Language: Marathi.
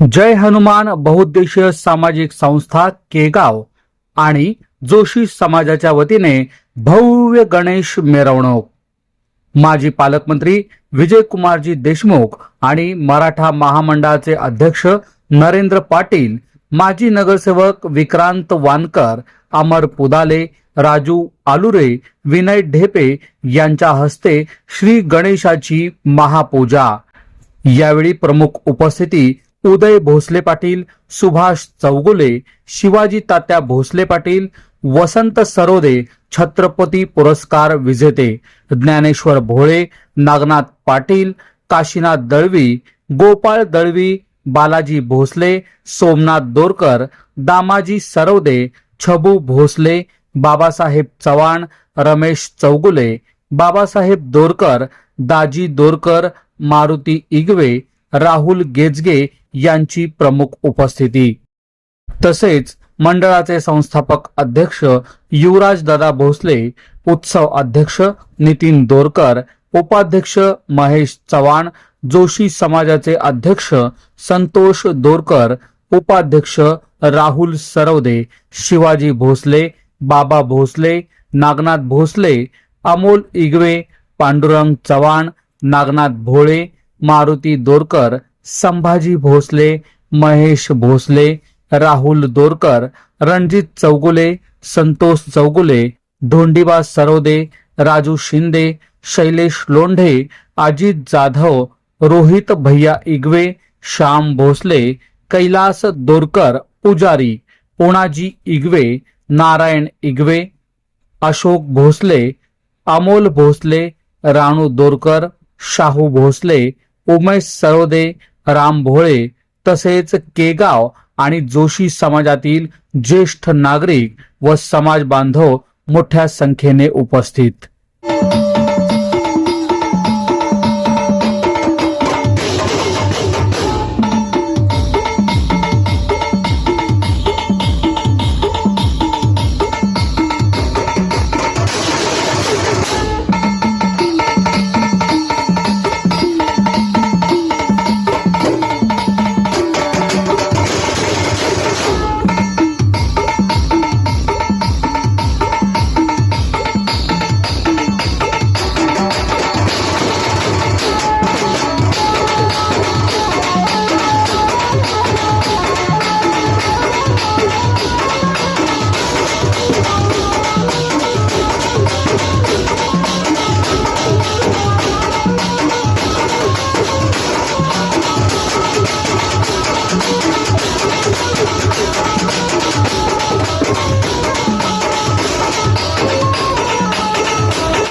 जय हनुमान बहुउद्देशीय सामाजिक संस्था केगाव आणि जोशी समाजाच्या वतीने भव्य गणेश मिरवणूक. माजी पालकमंत्री विजयकुमारजी देशमुख आणि मराठा महामंडळाचे अध्यक्ष नरेंद्र पाटील माजी नगरसेवक विक्रांत वानकर अमर पुदाले राजू आलुरे विनय ढेपे यांच्या हस्ते श्री गणेशाची महापूजा. यावेळी प्रमुख उपस्थिती उदय भोसले पाटील सुभाष चौगुले शिवाजी तात्या भोसले पाटील वसंत सरोदे छत्रपती पुरस्कार विजेते ज्ञानेश्वर भोळे नागनाथ पाटील काशीनाथ दळवी गोपाळ दळवी बालाजी भोसले सोमनाथ दोरकर दामाजी सरोदे छबू भोसले बाबासाहेब चव्हाण रमेश चौगुले बाबासाहेब दोरकर दाजी दोरकर मारुती इगवे राहुल गेजगे यांची प्रमुख उपस्थिती. तसेच मंडळाचे संस्थापक अध्यक्ष युवराज दादा भोसले उत्सव अध्यक्ष नितीन दोरकर उपाध्यक्ष महेश चव्हाण जोशी समाजाचे अध्यक्ष संतोष दोरकर उपाध्यक्ष राहुल सरवदे शिवाजी भोसले बाबा भोसले नागनाथ भोसले अमोल इगवे पांडुरंग चव्हाण नागनाथ भोळे मारुती दोरकर संभाजी भोसले महेश भोसले राहुल दोरकर रणजित चौगुले संतोष चौगुले धोंडीबा सरोदे राजू शिंदे शैलेश लोंढे अजित जाधव रोहित भैया इगवे श्याम भोसले कैलास दोरकर पुजारी पोणाजी इगवे नारायण इगवे अशोक भोसले अमोल भोसले राणू दोरकर शाहू भोसले उमेश सरोदे राम भोळे तसेच केगाव आणि जोशी समाजातील ज्येष्ठ नागरिक व समाज बांधव मोठ्या संख्येने उपस्थित.